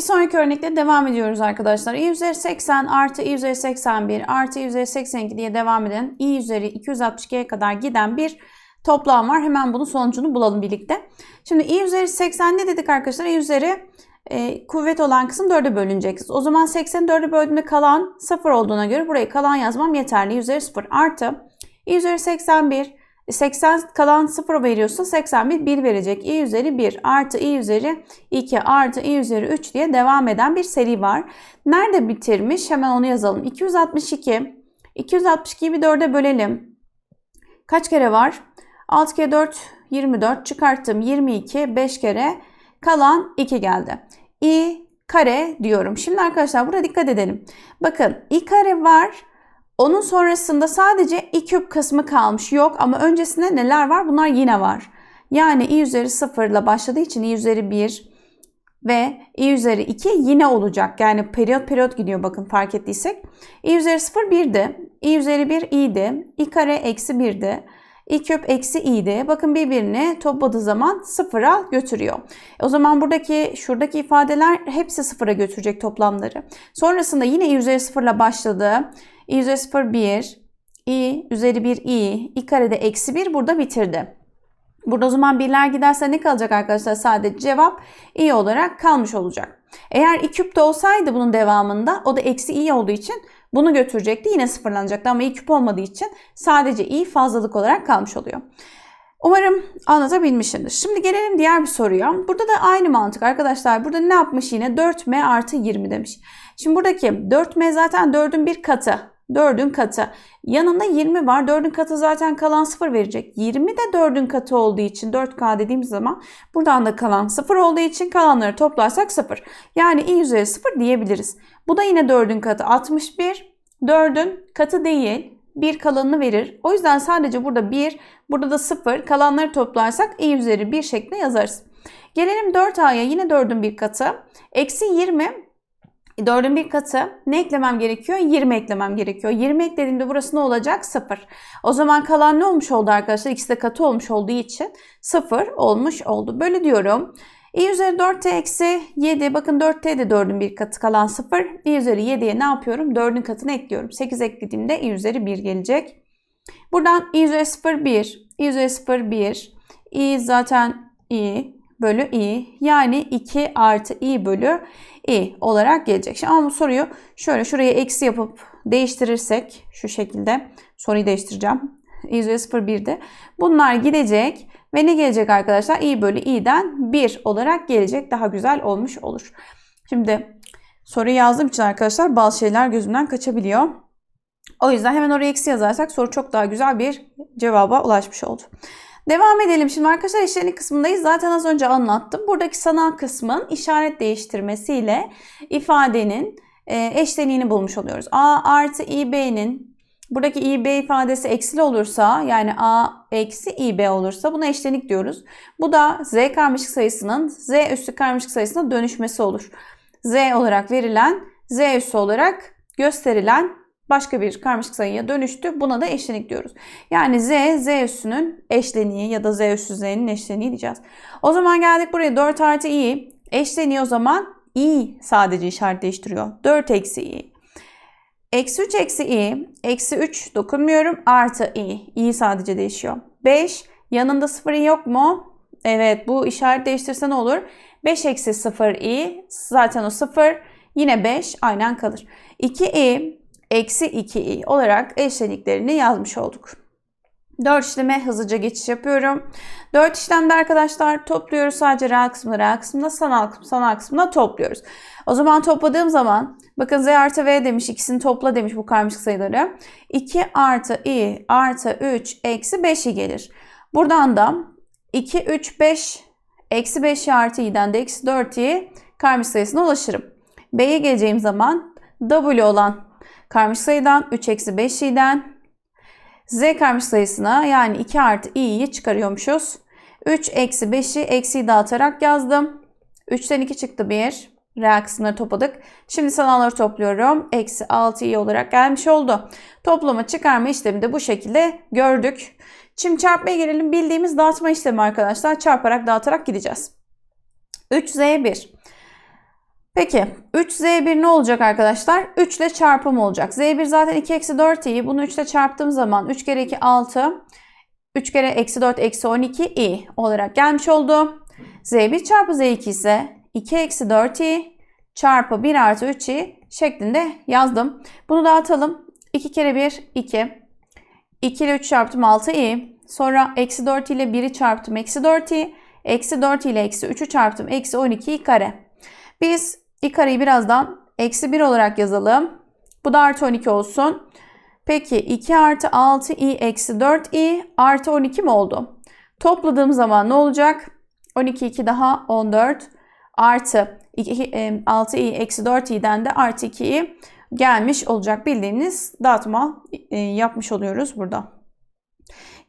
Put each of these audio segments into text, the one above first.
Bir sonraki örnekte devam ediyoruz arkadaşlar. i üzeri 80 artı i üzeri 81 artı i üzeri 82 diye devam eden i üzeri 262'ye kadar giden bir toplam var. Hemen bunun sonucunu bulalım birlikte. Şimdi i üzeri 80 ne dedik arkadaşlar? i üzeri e, kuvvet olan kısım 4'e bölünecek. O zaman 80'i 4'e böldüğümde kalan 0 olduğuna göre burayı kalan yazmam yeterli. i üzeri 0 artı i üzeri 81 80 kalan 0 veriyorsa 81 1 verecek. i üzeri 1 artı i üzeri 2 artı i üzeri 3 diye devam eden bir seri var. Nerede bitirmiş? Hemen onu yazalım. 262. 262'yi bir 4'e bölelim. Kaç kere var? 6 kere 4 24 çıkarttım 22 5 kere kalan 2 geldi. i kare diyorum. Şimdi arkadaşlar burada dikkat edelim. Bakın i kare var. Onun sonrasında sadece i küp kısmı kalmış. Yok ama öncesinde neler var? Bunlar yine var. Yani i üzeri 0 ile başladığı için i üzeri 1 ve i üzeri 2 yine olacak. Yani periyot periyot gidiyor bakın fark ettiysek. i üzeri 0 1'di. i üzeri 1 i'di. i kare eksi 1'di. i küp eksi i'di. Bakın birbirini topladığı zaman sıfıra götürüyor. O zaman buradaki şuradaki ifadeler hepsi sıfıra götürecek toplamları. Sonrasında yine i üzeri 0 ile başladı i üzeri 0 1, i üzeri 1 i, i karede eksi 1 burada bitirdi. Burada o zaman birler giderse ne kalacak arkadaşlar? Sadece cevap i olarak kalmış olacak. Eğer i küp de olsaydı bunun devamında o da eksi i olduğu için bunu götürecekti. Yine sıfırlanacaktı ama i küp olmadığı için sadece i fazlalık olarak kalmış oluyor. Umarım anlatabilmişimdir. Şimdi gelelim diğer bir soruya. Burada da aynı mantık arkadaşlar. Burada ne yapmış yine? 4m artı 20 demiş. Şimdi buradaki 4m zaten 4'ün bir katı. 4'ün katı. Yanında 20 var. 4'ün katı zaten kalan 0 verecek. 20 de 4'ün katı olduğu için 4K dediğimiz zaman buradan da kalan 0 olduğu için kalanları toplarsak 0. Yani i üzeri 0 diyebiliriz. Bu da yine 4'ün katı 61. 4'ün katı değil. 1 kalanını verir. O yüzden sadece burada 1, burada da 0. Kalanları toplarsak i üzeri 1 şeklinde yazarız. Gelelim 4a'ya yine 4'ün bir katı. Eksi 20 4'ün bir katı ne eklemem gerekiyor? 20 eklemem gerekiyor. 20 eklediğimde burası ne olacak? 0. O zaman kalan ne olmuş oldu arkadaşlar? İkisi de katı olmuş olduğu için 0 olmuş oldu. Böyle diyorum. i üzeri 4t eksi 7. Bakın 4t de 4'ün bir katı kalan 0. i üzeri 7'ye ne yapıyorum? 4'ün katını ekliyorum. 8 eklediğimde i üzeri 1 gelecek. Buradan i üzeri 0 1. i üzeri 0 1. i zaten i bölü i. Yani 2 artı i bölü i olarak gelecek. Şimdi ama bu soruyu şöyle şuraya eksi yapıp değiştirirsek şu şekilde soruyu değiştireceğim. i üzeri 0,1'de. Bunlar gidecek ve ne gelecek arkadaşlar? i bölü i'den 1 olarak gelecek. Daha güzel olmuş olur. Şimdi soruyu yazdığım için arkadaşlar bazı şeyler gözümden kaçabiliyor. O yüzden hemen oraya eksi yazarsak soru çok daha güzel bir cevaba ulaşmış oldu. Devam edelim. Şimdi arkadaşlar işlerini kısmındayız. Zaten az önce anlattım. Buradaki sanal kısmın işaret değiştirmesiyle ifadenin e, eşleniğini bulmuş oluyoruz. A artı İB'nin buradaki İB ifadesi eksili olursa yani A eksi İB olursa buna eşlenik diyoruz. Bu da Z karmaşık sayısının Z üssü karmaşık sayısına dönüşmesi olur. Z olarak verilen Z üssü olarak gösterilen başka bir karmaşık sayıya dönüştü. Buna da eşlenik diyoruz. Yani z, z üssünün eşleniği ya da z üssü z'nin eşleniği diyeceğiz. O zaman geldik buraya 4 artı i eşleniği o zaman i sadece işaret değiştiriyor. 4 eksi i. Eksi 3 eksi i, eksi 3 dokunmuyorum artı i. i sadece değişiyor. 5 yanında 0 i yok mu? Evet bu işaret değiştirse ne olur? 5 eksi 0 i zaten o 0 yine 5 aynen kalır. 2 i eksi 2i olarak eşleniklerini yazmış olduk. 4 işleme hızlıca geçiş yapıyorum. 4 işlemde arkadaşlar topluyoruz sadece reel kısmını reel kısmında sanal kısmı sanal kısmında topluyoruz. O zaman topladığım zaman bakın z artı v demiş ikisini topla demiş bu karmaşık sayıları. 2 artı i artı 3 eksi 5i gelir. Buradan da 2, 3, 5 eksi 5 artı i'den de eksi 4i karmaşık sayısına ulaşırım. B'ye geleceğim zaman w olan karmaşık sayıdan 3 eksi 5 i'den z karmaşık sayısına yani 2 artı i'yi çıkarıyormuşuz. 3 eksi 5'i eksiyi dağıtarak yazdım. 3'ten 2 çıktı 1. Reel kısımları topladık. Şimdi sanalları topluyorum. Eksi 6 i olarak gelmiş oldu. Toplama çıkarma işlemi de bu şekilde gördük. Şimdi çarpmaya gelelim. Bildiğimiz dağıtma işlemi arkadaşlar. Çarparak dağıtarak gideceğiz. 3z1. Peki 3z1 ne olacak arkadaşlar? 3 ile çarpım olacak. z1 zaten 2 eksi 4 i. Bunu 3 ile çarptığım zaman 3 kere 2 6. 3 kere eksi 4 eksi 12 i olarak gelmiş oldu. z1 çarpı z2 ise 2 eksi 4 i çarpı 1 artı 3 i şeklinde yazdım. Bunu dağıtalım. 2 kere 1 2. 2 ile 3 çarptım 6 i. Sonra eksi 4 ile 1'i çarptım eksi 4 i. Eksi 4 ile eksi 3'ü çarptım eksi 12 i kare. Biz i kareyi birazdan eksi 1 olarak yazalım. Bu da artı 12 olsun. Peki 2 artı 6 i eksi 4 i artı 12 mi oldu? Topladığım zaman ne olacak? 12 2 daha 14 artı 2, 6 i eksi 4 i'den de artı 2 i gelmiş olacak bildiğiniz dağıtma e, yapmış oluyoruz burada.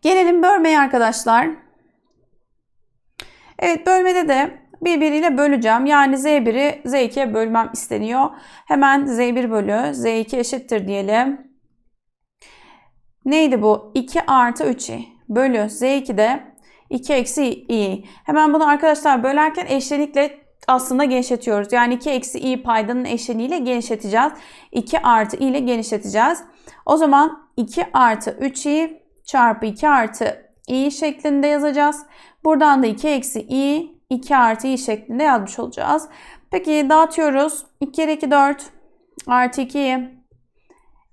Gelelim bölmeye arkadaşlar. Evet bölmede de birbiriyle böleceğim. Yani Z1'i Z2'ye bölmem isteniyor. Hemen Z1 bölü Z2 eşittir diyelim. Neydi bu? 2 artı 3i bölü Z2'de 2 eksi i. Hemen bunu arkadaşlar bölerken eşlenikle aslında genişletiyoruz. Yani 2 eksi i paydanın eşleniğiyle genişleteceğiz. 2 artı i ile genişleteceğiz. O zaman 2 artı 3i çarpı 2 artı i şeklinde yazacağız. Buradan da 2 eksi i 2 artı i şeklinde yazmış olacağız. Peki dağıtıyoruz. 2 kere 2 4 artı 2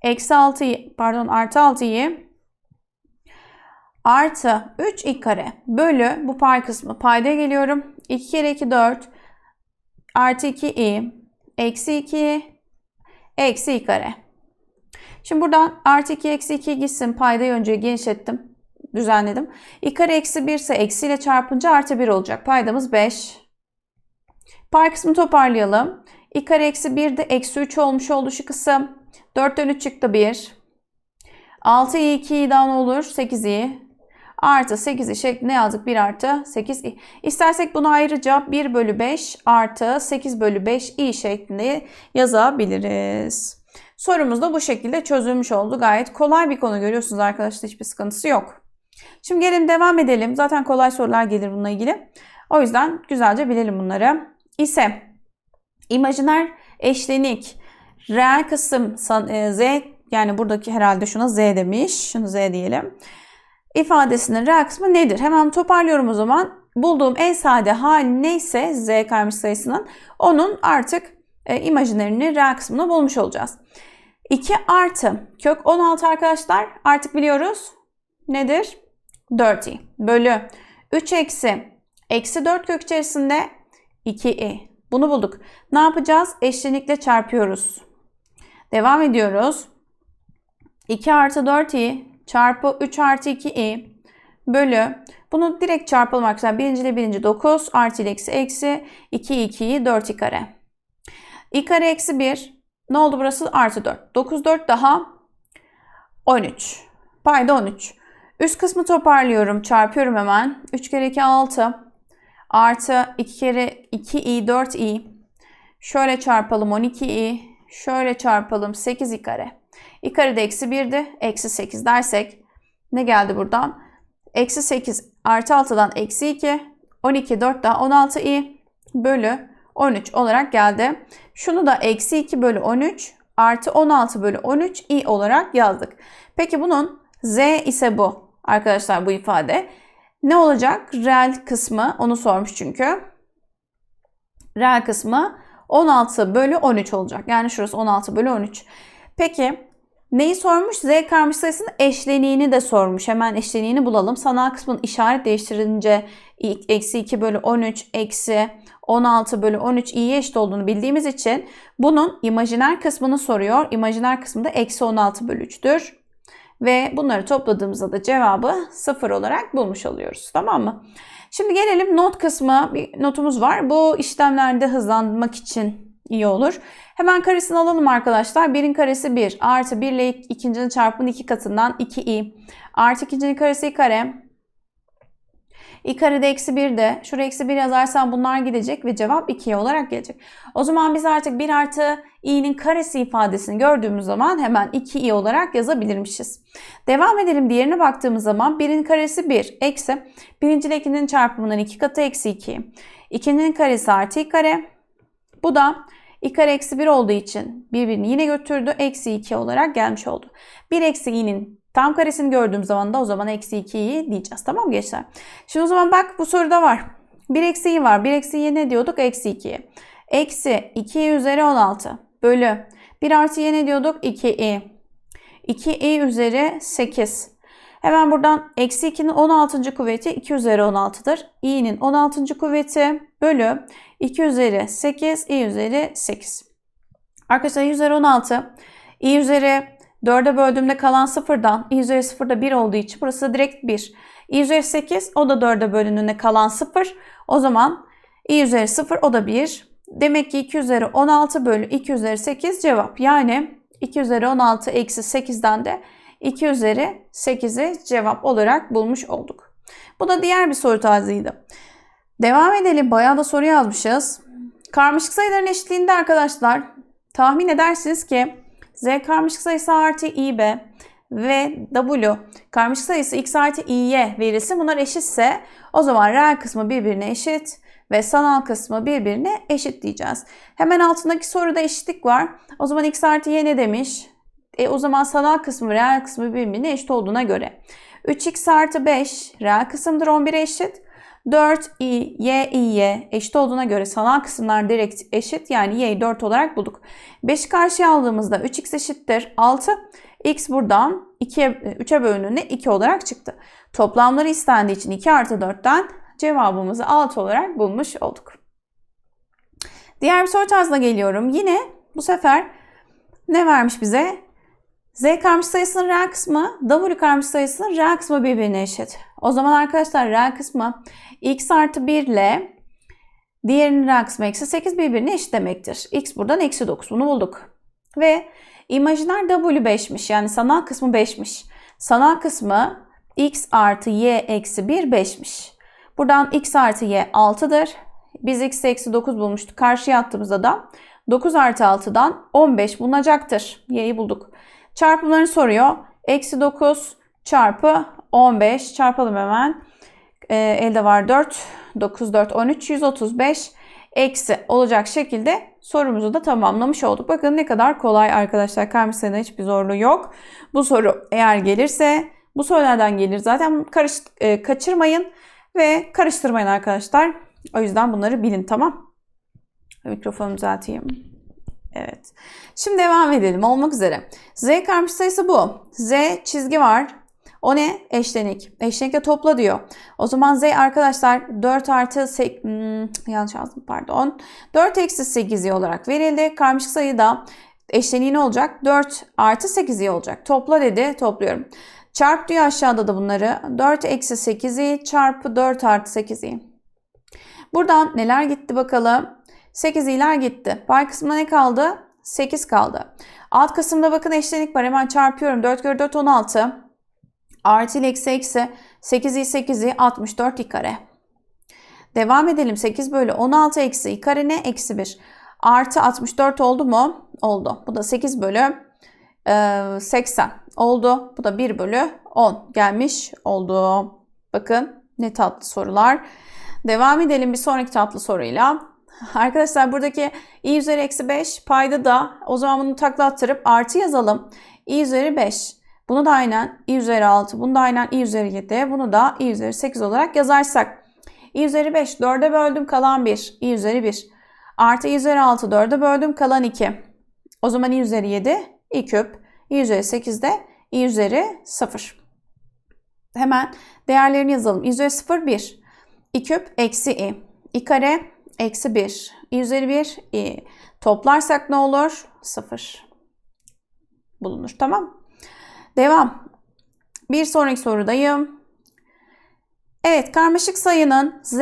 eksi 6 pardon artı 6'yı artı 3 i kare bölü bu pay kısmı paydaya geliyorum. 2 kere 2 4 artı 2 i. Eksi 2 eksi i kare. Şimdi buradan artı 2 eksi 2 gitsin. Paydayı önce genişlettim düzenledim. i kare eksi 1 ise eksiyle çarpınca artı 1 olacak. Paydamız 5. Pay kısmını toparlayalım. i kare eksi 1 de eksi 3 olmuş oldu şu kısım. 4'ten 3 çıktı 1. 6i 2i'den olur 8i. Artı 8i şeklinde yazdık. 1 artı 8i. İstersek bunu ayrıca 1 bölü 5 artı 8 bölü 5i şeklinde yazabiliriz. Sorumuz da bu şekilde çözülmüş oldu. Gayet kolay bir konu görüyorsunuz arkadaşlar. Hiçbir sıkıntısı yok. Şimdi gelin devam edelim. Zaten kolay sorular gelir bununla ilgili. O yüzden güzelce bilelim bunları. İse imajiner eşlenik reel kısım e, z yani buradaki herhalde şuna z demiş. Şunu z diyelim. İfadesinin reel kısmı nedir? Hemen toparlıyorum o zaman. Bulduğum en sade hali neyse z karmış sayısının onun artık e, imajinerini reel kısmını bulmuş olacağız. 2 artı kök 16 arkadaşlar artık biliyoruz nedir? 4i bölü 3 eksi eksi 4 kök içerisinde 2i. Bunu bulduk. Ne yapacağız? Eşlenikle çarpıyoruz. Devam ediyoruz. 2 artı 4i çarpı 3 artı 2i bölü bunu direkt çarpalım arkadaşlar. Birinci ile birinci 9 artı ile eksi eksi 2 2'yi 4i kare. i kare eksi 1 ne oldu burası? Artı 4. 9 4 daha 13. Payda 13. Üst kısmı toparlıyorum. Çarpıyorum hemen. 3 kere 2 6. Artı 2 kere 2i 4i. Şöyle çarpalım 12i. Şöyle çarpalım 8i kare. i kare de eksi 1'di. Eksi 8 dersek ne geldi buradan? Eksi 8 artı 6'dan eksi 2. 12 4 daha 16i bölü 13 olarak geldi. Şunu da eksi 2 bölü 13 artı 16 bölü 13 i olarak yazdık. Peki bunun z ise bu arkadaşlar bu ifade. Ne olacak? Reel kısmı onu sormuş çünkü. Reel kısmı 16 bölü 13 olacak. Yani şurası 16 bölü 13. Peki neyi sormuş? Z karmış sayısının eşleniğini de sormuş. Hemen eşleniğini bulalım. Sanal kısmın işaret değiştirince eksi 2 bölü 13 eksi 16 bölü 13 i'ye eşit olduğunu bildiğimiz için bunun imajiner kısmını soruyor. İmajiner kısmı da eksi 16 bölü 3'tür. Ve bunları topladığımızda da cevabı 0 olarak bulmuş oluyoruz. Tamam mı? Şimdi gelelim not kısmı. Bir notumuz var. Bu işlemlerde hızlanmak için iyi olur. Hemen karesini alalım arkadaşlar. 1'in karesi 1 artı 1 ile ikincinin çarpımının 2 katından 2i artı ikincinin karesi i kare i karede eksi 1 de şuraya eksi 1 yazarsam bunlar gidecek ve cevap 2 olarak gelecek. O zaman biz artık 1 artı i'nin karesi ifadesini gördüğümüz zaman hemen 2i olarak yazabilirmişiz. Devam edelim diğerine baktığımız zaman 1'in karesi 1 eksi 1. ile 2'nin çarpımının 2 katı eksi 2. 2'nin karesi artı i kare. Bu da i kare eksi 1 olduğu için birbirini yine götürdü. Eksi 2 olarak gelmiş oldu. 1 eksi i'nin tam karesini gördüğüm zaman da o zaman eksi 2'yi diyeceğiz. Tamam mı gençler? Şimdi o zaman bak bu soruda var. 1 eksi i var. 1 eksi i'ye ne diyorduk? Eksi 2'ye. Eksi 2 üzeri 16 bölü 1 artı y ne diyorduk? 2i. 2i üzeri 8. Hemen buradan eksi 2'nin 16. kuvveti 2 üzeri 16'dır. i'nin 16. kuvveti bölü 2 üzeri 8, i üzeri 8. Arkadaşlar i üzeri 16, i üzeri 4'e böldüğümde kalan sıfırdan i üzeri 0 da 1 olduğu için burası direkt 1. i üzeri 8 o da 4'e bölündüğünde kalan 0. O zaman i üzeri 0 o da 1. Demek ki 2 üzeri 16 bölü 2 üzeri 8 cevap. Yani 2 üzeri 16 eksi 8'den de 2 üzeri 8'i cevap olarak bulmuş olduk. Bu da diğer bir soru tarzıydı. Devam edelim. Bayağı da soru yazmışız. Karmaşık sayıların eşitliğinde arkadaşlar tahmin edersiniz ki z karmaşık sayısı artı ib ve w karmaşık sayısı x artı i'ye verilsin. Bunlar eşitse o zaman reel kısmı birbirine eşit ve sanal kısmı birbirine eşit diyeceğiz. Hemen altındaki soruda eşitlik var. O zaman x artı y ne demiş? E, o zaman sanal kısmı reel kısmı birbirine eşit olduğuna göre. 3x artı 5 reel kısımdır 11'e eşit. 4 i, y, i'ye eşit olduğuna göre sanal kısımlar direkt eşit. Yani y'yi 4 olarak bulduk. 5'i karşıya aldığımızda 3x eşittir 6. x buradan 2'ye, 3'e bölündüğünde 2 olarak çıktı. Toplamları istendiği için 2 artı 4'ten cevabımızı 6 olarak bulmuş olduk. Diğer bir soru tarzına geliyorum. Yine bu sefer ne vermiş bize? Z karmaşık sayısının reel kısmı W karmaşık sayısının reel kısmı birbirine eşit. O zaman arkadaşlar reel kısmı x artı 1 ile diğerinin reel kısmı eksi 8 birbirine eşit demektir. x buradan eksi 9 bunu bulduk. Ve imajiner W 5'miş yani sanal kısmı 5'miş. Sanal kısmı x artı y eksi 1 5'miş. Buradan x artı y 6'dır. Biz x eksi 9 bulmuştuk. Karşıya attığımızda da 9 artı 6'dan 15 bulunacaktır. Y'yi bulduk. Çarpımlarını soruyor. Eksi 9 çarpı 15 çarpalım hemen. E, elde var 4. 9, 4, 13, 135 eksi olacak şekilde sorumuzu da tamamlamış olduk. Bakın ne kadar kolay arkadaşlar. Karmaşık sayıda hiçbir zorluğu yok. Bu soru eğer gelirse bu sorulardan gelir. Zaten karış, e, kaçırmayın ve karıştırmayın arkadaşlar. O yüzden bunları bilin tamam. Mikrofonu düzelteyim. Evet. Şimdi devam edelim. Olmak üzere. Z karmaşık sayısı bu. Z çizgi var. O ne? Eşlenik. Eşlenikle topla diyor. O zaman Z arkadaşlar 4 artı hmm, yanlış yazdım pardon. 4 eksi 8 olarak verildi. Karmaşık sayı da eşleniği ne olacak? 4 artı 8 olacak. Topla dedi. Topluyorum. Çarp diyor aşağıda da bunları. 4 eksi 8'i çarpı 4 artı 8'i. Buradan neler gitti bakalım. 8 iler gitti. Pay kısmına ne kaldı? 8 kaldı. Alt kısımda bakın eşlenik var. Hemen çarpıyorum. 4 kere 4 16. Artı ile eksi eksi. 8 i 8 i 64 i kare. Devam edelim. 8 bölü 16 eksi i kare ne? Eksi 1. Artı 64 oldu mu? Oldu. Bu da 8 bölü 80 oldu. Bu da 1 bölü 10 gelmiş oldu. Bakın ne tatlı sorular. Devam edelim bir sonraki tatlı soruyla. Arkadaşlar buradaki i üzeri eksi 5 payda da o zaman bunu takla attırıp artı yazalım. i üzeri 5. Bunu da aynen i üzeri 6. Bunu da aynen i üzeri 7. Bunu da i üzeri 8 olarak yazarsak. i üzeri 5 4'e böldüm kalan 1. i üzeri 1. Artı i üzeri 6 4'e böldüm kalan 2. O zaman i üzeri 7 i küp. i üzeri 8 de i üzeri 0. Hemen değerlerini yazalım. i üzeri 0 1. i küp eksi i. i kare eksi 1. i üzeri 1 i. Toplarsak ne olur? 0 bulunur. Tamam. Devam. Bir sonraki sorudayım. Evet karmaşık sayının z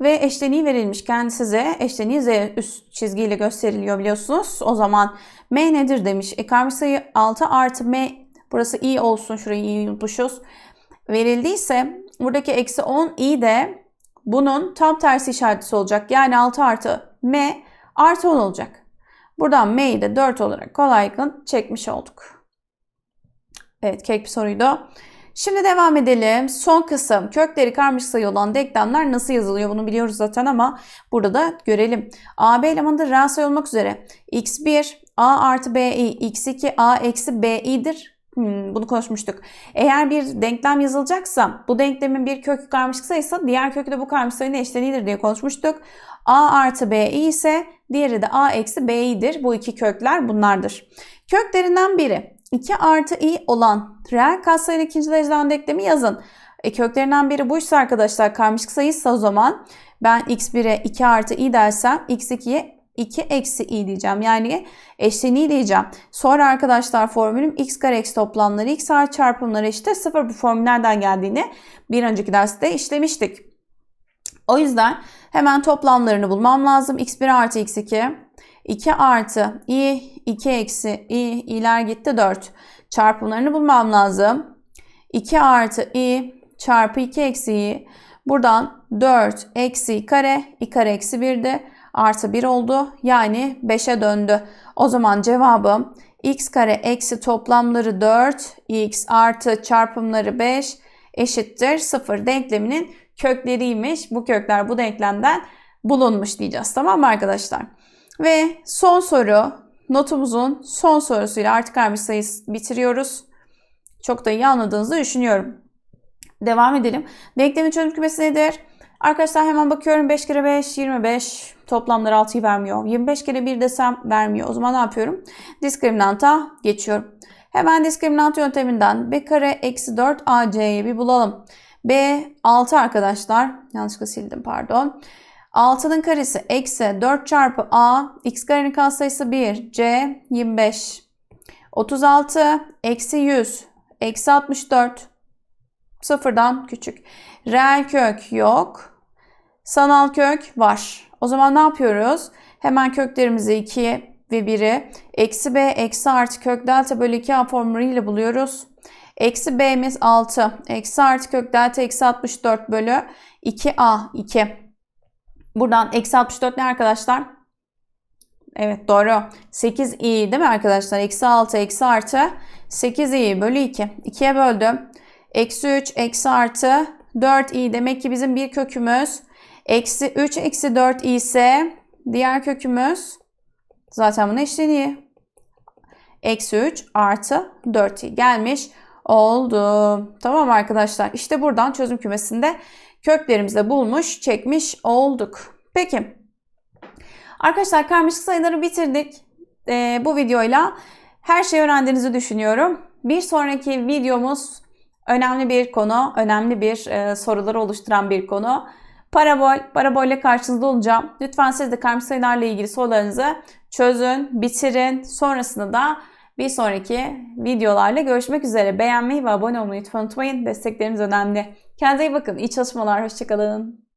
ve eşleniği verilmiş. Kendisi z, eşleniği z üst çizgiyle gösteriliyor biliyorsunuz. O zaman m nedir demiş. E, karmaşık sayı 6 artı m burası i olsun. Şurayı i unutmuşuz. Verildiyse buradaki eksi 10 i de bunun tam tersi işaretisi olacak. Yani 6 artı m artı 10 olacak. Buradan m'yi de 4 olarak kolaylıkla çekmiş olduk. Evet kek bir soruydu. Şimdi devam edelim. Son kısım kökleri karmaşık sayı olan denklemler nasıl yazılıyor? Bunu biliyoruz zaten ama burada da görelim. AB elemanı reel sayı olmak üzere x1 a artı bi x2 a eksi bi'dir. Hmm, bunu konuşmuştuk. Eğer bir denklem yazılacaksa bu denklemin bir kökü karmaşık sayıysa diğer kökü de bu karmaşık sayının eşleniğidir diye konuşmuştuk. a artı bi ise diğeri de a eksi bi'dir. Bu iki kökler bunlardır. Köklerinden biri 2 artı i olan reel katsayılı ikinci dereceden denklemi yazın. E, köklerinden biri buysa arkadaşlar karmaşık sayıysa o zaman ben x1'e 2 artı i dersem x2'ye 2 eksi i diyeceğim. Yani eşleniği diyeceğim. Sonra arkadaşlar formülüm x kare eksi toplamları x artı çarpımları işte sıfır bu formül nereden geldiğini bir önceki derste işlemiştik. O yüzden hemen toplamlarını bulmam lazım. x1 artı x2 2 artı i 2 eksi i i'ler gitti 4 çarpımlarını bulmam lazım. 2 artı i çarpı 2 eksi i buradan 4 eksi i kare i kare eksi 1'di artı 1 oldu. Yani 5'e döndü. O zaman cevabım x kare eksi toplamları 4 x artı çarpımları 5 eşittir 0 denkleminin kökleriymiş. Bu kökler bu denklemden bulunmuş diyeceğiz. Tamam mı arkadaşlar? Ve son soru notumuzun son sorusuyla artık karmaşık sayı bitiriyoruz. Çok da iyi anladığınızı düşünüyorum. Devam edelim. Denklemin çözüm kümesi nedir? Arkadaşlar hemen bakıyorum 5 kere 5 25 toplamları 6'yı vermiyor. 25 kere 1 desem vermiyor. O zaman ne yapıyorum? Diskriminanta geçiyorum. Hemen diskriminant yönteminden b kare eksi 4 ac'yi bir bulalım. b 6 arkadaşlar. Yanlışlıkla sildim pardon. 6'nın karesi eksi 4 çarpı a x karenin katsayısı 1 c 25 36 eksi 100 eksi 64 sıfırdan küçük. Reel kök yok. Sanal kök var. O zaman ne yapıyoruz? Hemen köklerimizi 2 ve 1'i eksi b eksi artı kök delta bölü 2 a formülüyle buluyoruz. Eksi b'miz 6. Eksi artı kök delta eksi 64 bölü 2a 2. Buradan eksi 64 ne arkadaşlar? Evet doğru. 8i değil mi arkadaşlar? Eksi 6 eksi artı 8i bölü 2. 2'ye böldüm. Eksi 3 eksi artı 4i demek ki bizim bir kökümüz. Eksi 3 eksi 4i ise diğer kökümüz zaten bunun eşleniği. Eksi 3 artı 4i gelmiş oldu. Tamam arkadaşlar. İşte buradan çözüm kümesinde köklerimizi bulmuş, çekmiş olduk. Peki. Arkadaşlar karmaşık sayıları bitirdik. Ee, bu videoyla her şeyi öğrendiğinizi düşünüyorum. Bir sonraki videomuz önemli bir konu, önemli bir e, soruları oluşturan bir konu. Parabol, parabolle karşınızda olacağım. Lütfen siz de karmaşık sayılarla ilgili sorularınızı çözün, bitirin. Sonrasında da bir sonraki videolarla görüşmek üzere. Beğenmeyi ve abone olmayı lütfen unutmayın. Destekleriniz önemli. Kendinize iyi bakın. İyi çalışmalar. Hoşçakalın.